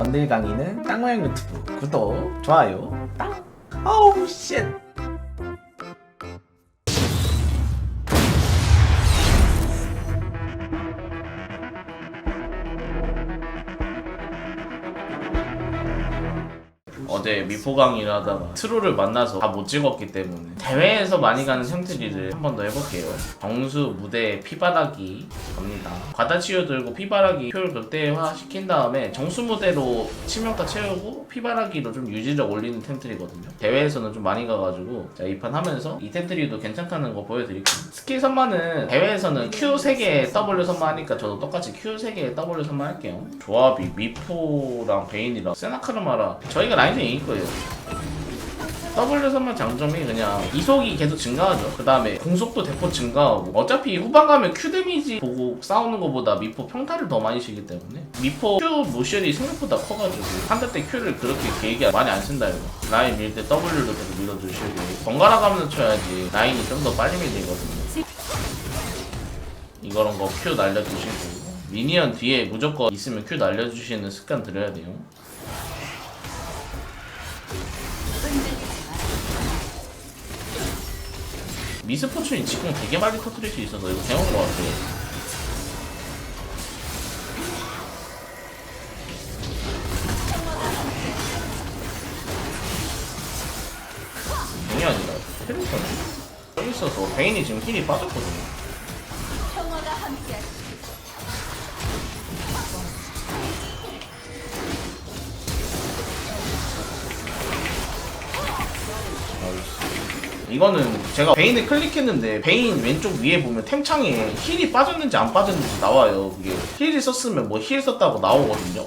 언딜 강의는 땅모양 유튜브 구독, 좋아요, 땅. 어우 쉣. 어제 미포 강의를 하다가 트롤을 만나서 다 못 찍었기 때문에 대회에서 많이 가는 형태리를 한 번 더 해볼게요. 정수 무대 피바라기 갑니다. 과다치유 들고 피바라기 효율 극대화 시킨 다음에 정수 무대로 치명타 채우고 피바라기로 좀 유지력 올리는 템트리거든요. 대회에서는 좀 많이 가가지고 자, 이 판 하면서 이 템트리도 괜찮다는 거 보여드릴게요. 스킬 선만은 대회에서는 Q 3개 W 선만 하니까 저도 똑같이 Q 3개 W 선만 할게요. 조합이 미포랑 베인이랑 세나카르마라 저희가 라인전 이길 거예요. W 선만 장점이 그냥 이속이 계속 증가하죠. 그 다음에 공속도 대폭 증가하고 어차피 후반 가면 Q 데미지 보고 싸우는 것보다 미포 평타를 더 많이 쉬기 때문에 미포 Q 모션이 생각보다 커가지고 한대 때 Q를 그렇게 길게 많이 안 쓴다 이거. 라인 밀 때 W로 계속 밀어주시고 번갈아 가면서 쳐야지 라인이 좀 더 빨리 밀리거든요. 이거런 거 Q 날려주시고 미니언 뒤에 무조건 있으면 Q 날려주시는 습관 들여야 돼요. 미스포춘이 지금 되게 빨리 터뜨릴 수 있어서 이거 배운 것. 공이 아니라 페르턴이 여기 있어서 베인이 지금 힐이 빠졌거든요. 이거는 제가 베인을 클릭했는데 베인 왼쪽 위에 보면 템창에 힐이 빠졌는지 안 빠졌는지 나와요. 그게 힐이 썼으면 뭐 힐 썼다고 나오거든요.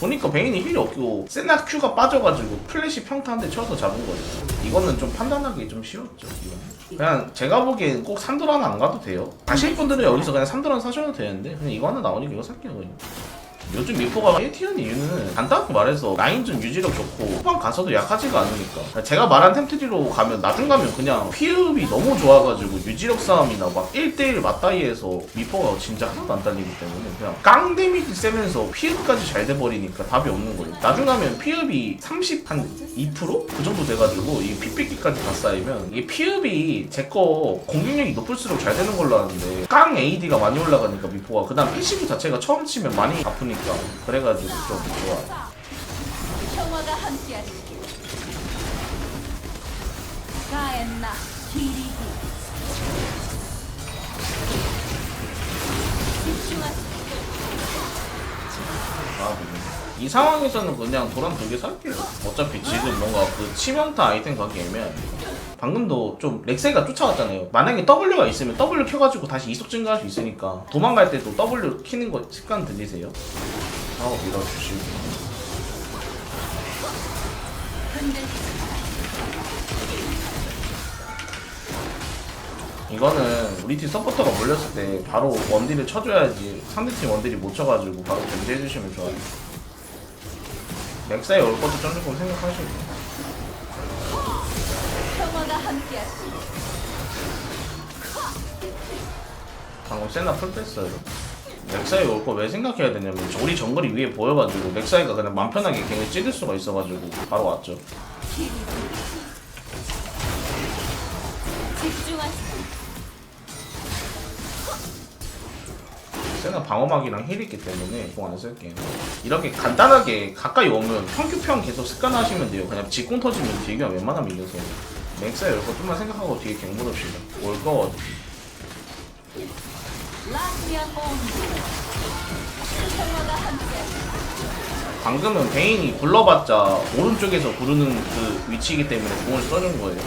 보니까 베인이 힐이 없고 세나 큐가 빠져가지고 플래시 평타 한 대 쳐서 잡은 거예요. 이거는 좀 판단하기 좀 쉬웠죠. 이거는. 그냥 제가 보기엔 꼭 산도라는 안 가도 돼요. 가실 분들은 여기서 그냥 산도란 사셔도 되는데 그냥 이거 하나 나오니까 이거 살게요 그냥. 요즘 미포가 1티는 이유는 간단하게 말해서 라인전 유지력 좋고 후반 가서도 약하지가 않으니까 제가 말한 템트리로 가면 나중 가면 그냥 피흡이 너무 좋아가지고 유지력 싸움이나 막 1대1 맞다이에서 미포가 진짜 하나도 안 딸리기 때문에 그냥 깡 데미지 세면서 피흡까지 잘 돼버리니까 답이 없는 거예요 나중 가면 피흡이 30 한 2%? 그 정도 돼가지고 이 픽픽기까지 다 쌓이면 이게 피흡이 제 거 공격력이 높을수록 잘 되는 걸로 아는데 깡 AD가 많이 올라가니까 미포가 그 다음 패시브 자체가 처음 치면 많이 아프니까 그래가지고 좀 좋아. 평화가 함께하시길 가엔나? 기리기. 집중하시길 아, 이 상황에서는 그냥 도란 두개 살게요. 어차피 지금 뭔가 그 치명타 아이템 가기 애매하니까. 방금도 좀 렉세가 쫓아왔잖아요. 만약에 W가 있으면 W 켜가지고 다시 이속 증가할 수 있으니까 도망갈 때도 W 키는 거 습관 들리세요? 하고 밀어주시고. 이거는 우리 팀 서포터가 몰렸을 때 바로 원딜을 쳐줘야지 상대팀 원딜이 못 쳐가지고 바로 견제해주시면 좋아요. 렉사에 올 것도 좀 조금 생각하시고. 방금 세나 풀 뺐어요. 올거왜 생각해야 되냐면 우리 정글이 위에 보여가지고 렉사이가 그냥 맘 편하게 걔를 찌를 수가 있어가지고 바로 왔죠. 세나 방어막이랑 힐 있기 때문에 공안 쓸게요. 이렇게 간단하게 가까이 오면 평큐평 계속 습관하시면 돼요. 그냥 직공 터지면 뒤가 웬만하면 이겨서 렉사이 올거 좀만 생각하고 뒤에 갱 물읍시다. 올 거. 라스리안 온도 평화가 함께하시길 방금은 베인이 불러봤자 오른쪽에서 부르는 그 위치이기 때문에 공을 써준 거예요.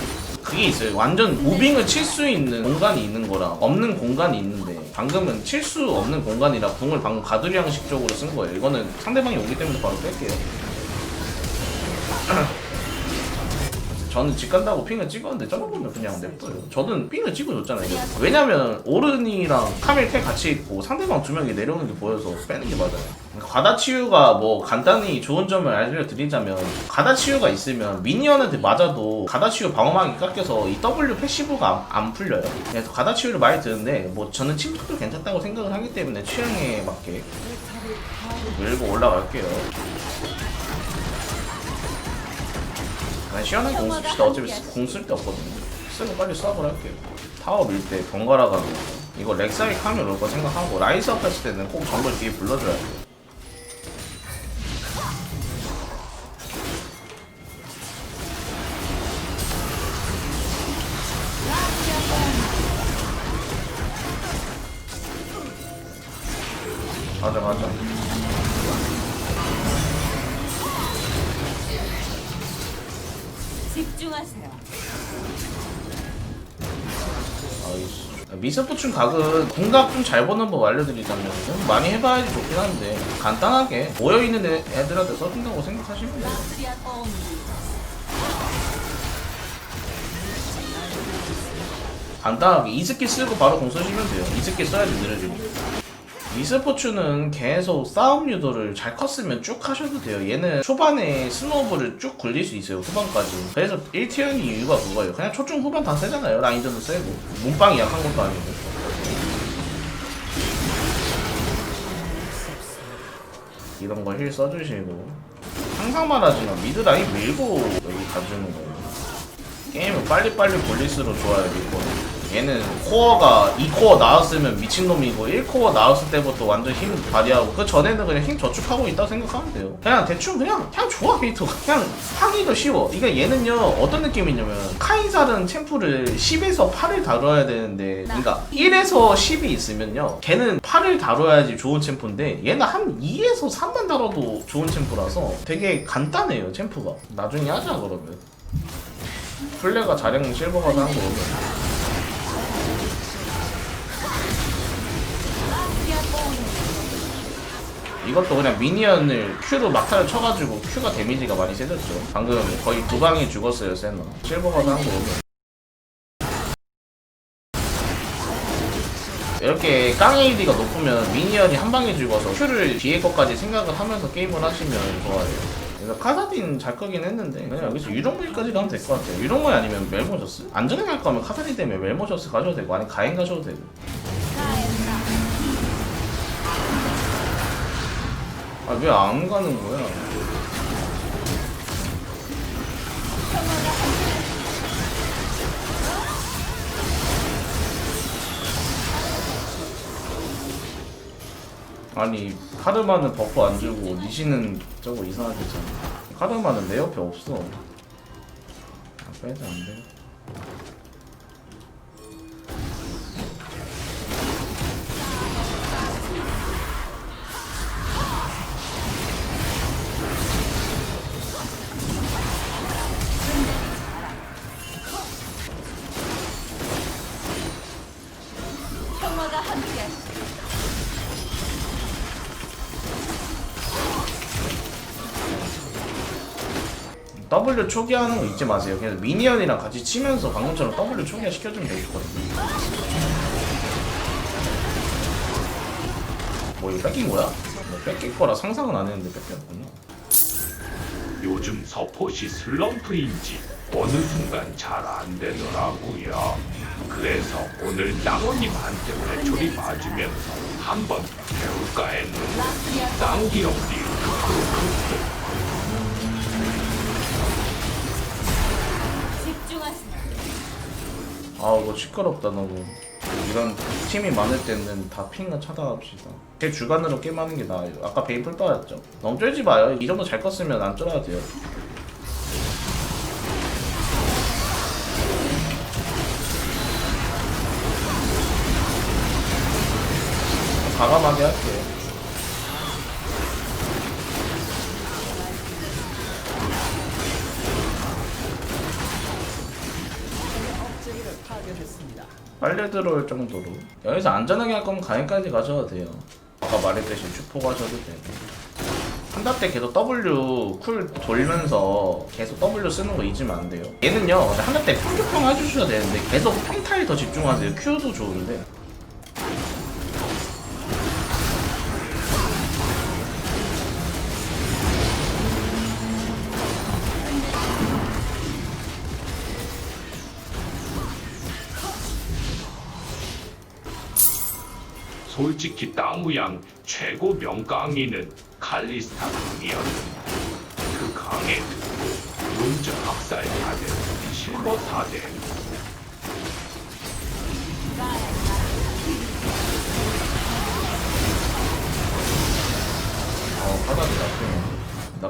그게 있어요. 완전 무빙을 칠 수 있는 공간이 있는 거랑 없는 공간이 있는데 방금은 칠 수 없는 공간이라 궁을 방금 가두리 형식적으로 쓴 거예요. 이거는 상대방이 오기 때문에 바로 뺄게요. 저는 집 간다고 핑을 찍었는데 저러보면 그냥 냅둬요. 저는 핑을 찍어줬잖아요. 왜냐면 오른이랑 카밀 캐 같이 있고 상대방 두 명이 내려오는 게 보여서 빼는 게 맞아요. 그러니까 과다치유가 뭐 간단히 좋은 점을 알려드리자면 과다치유가 있으면 미니언한테 맞아도 과다치유 방어막이 깎여서 이 W 패시브가 안, 안 풀려요. 그래서 과다치유를 많이 드는데 뭐 저는 침투도 괜찮다고 생각을 하기 때문에 취향에 맞게 밀고 올라갈게요. 그냥 시원하게 공 씁시다. 어차피 공쓸데 없거든요. 쓰고 빨리 수업을 할게요. 타워 밀 때 번갈아 거. 이거 렉사이 카밀 올거 생각하고 라이스 업 했을 때는 꼭 정글 뒤에 불러줘야 돼요. 맞아 맞아. 미스포춘 각은 공각 좀 잘 보는 법 알려드리자면 좀 많이 해봐야지 좋긴 한데 간단하게 모여있는 애- 애들한테 써준다고 생각하시면 돼요. 간단하게 이 스킬 쓰고 바로 공 쓰시면 돼요. 이 스킬 써야지 느려지니 까 미스포춘은 계속 싸움 유도를 잘 컸으면 쭉 하셔도 돼요. 얘는 초반에 스노우볼을 쭉 굴릴 수 있어요 후반까지. 그래서 1티어인 이유가 그거예요. 그냥 초중 후반 다 세잖아요 라인전도 세고. 몸빵이 약한 것도 아니고. 이런 거 힐 써주시고. 항상 말하지만 미드라인 밀고 여기 가주는 거예요. 게임을 빨리빨리 볼릴수록 좋아요 이거 얘는 코어가 2코어 나왔으면 미친놈이고 1코어 나왔을 때부터 완전 힘 발휘하고 그 전에는 그냥 힘 저축하고 있다고 생각하면 돼요. 그냥 대충 그냥 그냥 좋아 캐릭터가. 그냥 하기도 쉬워. 이게 얘는요 어떤 느낌이냐면 카인살은 챔프를 10에서 8을 다뤄야 되는데 그러니까 1에서 10이 있으면요 걔는 8을 다뤄야지 좋은 챔프인데 얘는 한 2에서 3만 다뤄도 좋은 챔프라서 되게 간단해요 챔프가. 나중에 하자 그러면. 플레가 자령 실버가 사는 거 보면 이것도 그냥 미니언을 Q로 막타를 쳐가지고 Q가 데미지가 많이 세졌죠. 방금 거의 두 방이 죽었어요 세나 실버가 사는 거 보면. 이렇게 깡 AD가 높으면 미니언이 한 방에 죽어서 Q를 뒤에 것까지 생각을 하면서 게임을 하시면 좋아요. 그래서 카사딘 잘 거긴 했는데 그냥 여기서 유령무기까지 가면 될 것 같아요. 유령무기 아니면 멜모셔스? 안전하게 할 거면 카사딘 때문에 멜모셔스 가셔도 되고 아니면 가인 가셔도 되고 아왜 안 가는 거야? 아니 카르마는 버프 안 주고 니시는 저거 이상하게 잖아. 카르마는 내 옆에 없어. 아 빼자 안돼 W 초기화하는 거 잊지 마세요 그냥 미니언이랑 같이 치면서 방금처럼 W 초기화 시켜주면 되겠거든요 뭐 이거 뺏긴 거야? 뭐 뺏길 거라 상상은 안 했는데 뺏겼구나 요즘 서폿이 슬럼프인지 어느 순간 잘 안 되더라고요. 그래서 오늘 나무님한테 회초리 맞으면서 한번 배울까 했는데 쌍기업이 집 아 이거 시끄럽다 너무. 이런 팀이 많을 때는 다 핑을 차단합시다. 제 주간으로 게임하는 게 나아요. 아까 베인 풀빠였죠? 너무 쫄지 마요. 이 정도 잘 컸으면 안 쫄아도 돼요. 과감하게 할게요 빨려 들어올 정도로 여기서 안전하게 할 거면 가행까지 가셔도 돼요 아까 말했듯이 축포 가셔도 되고 한 한타 때 계속 W 쿨 돌면서 계속 W 쓰는 거 잊으면 안 돼요. 얘는요, 한타 때 평균평 해주셔야 되는데 계속 평타에 더 집중하세요. Q도 좋은데. 솔직히 땅우양 최고 명강의는 칼리스타 강이었는데 그 강에 듣고 문자 학살 사대 실버 사대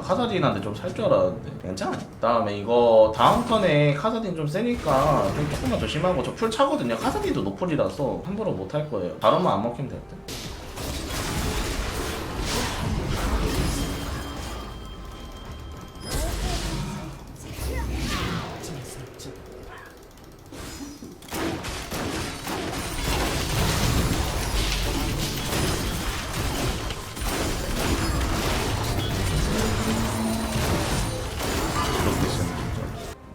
카사딘한테 좀 살 줄 알았는데 괜찮아. 다음에 이거 다음 턴에 카사딘 좀 세니까 좀 조금만 조심하고 저 풀 차거든요. 카사딘도 노플이라서 함부로 못 할 거예요. 다른만 안 먹히면 될 듯.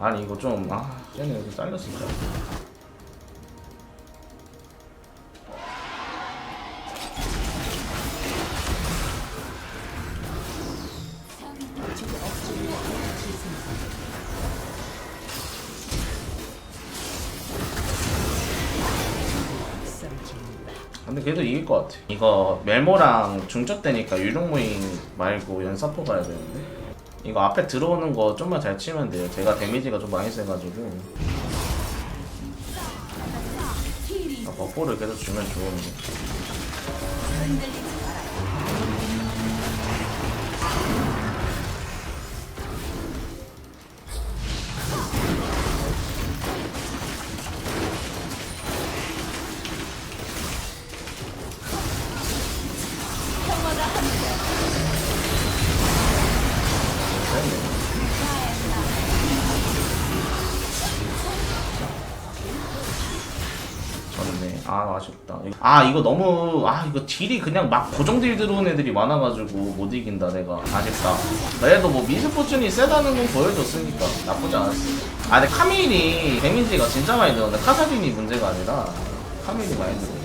아니 이거 좀 아, 쟤네 여기 진짜. 근데 걔도 이길 것 같아. 이거 멜모랑 중첩 되니까 유령무인 말고 연사포 가야 되는데. 이거 앞에 들어오는 거 좀만 잘 치면 돼요. 제가 데미지가 좀 많이 세가지고. 아, 버퍼를 계속 주면 좋은데. 아. 이거- 너무 아 이거 딜이 그냥 막 고정 딜 들어온 애들이 많아가지고 못 이긴다 내가 아쉽다. 그래도 뭐 미스포춘이 세다는 건 보여줬으니까 나쁘지 않았어. 아 근데 카밀이 데미지가 진짜 많이 들었네. 카사딘이 문제가 아니라 카밀이 많이 들었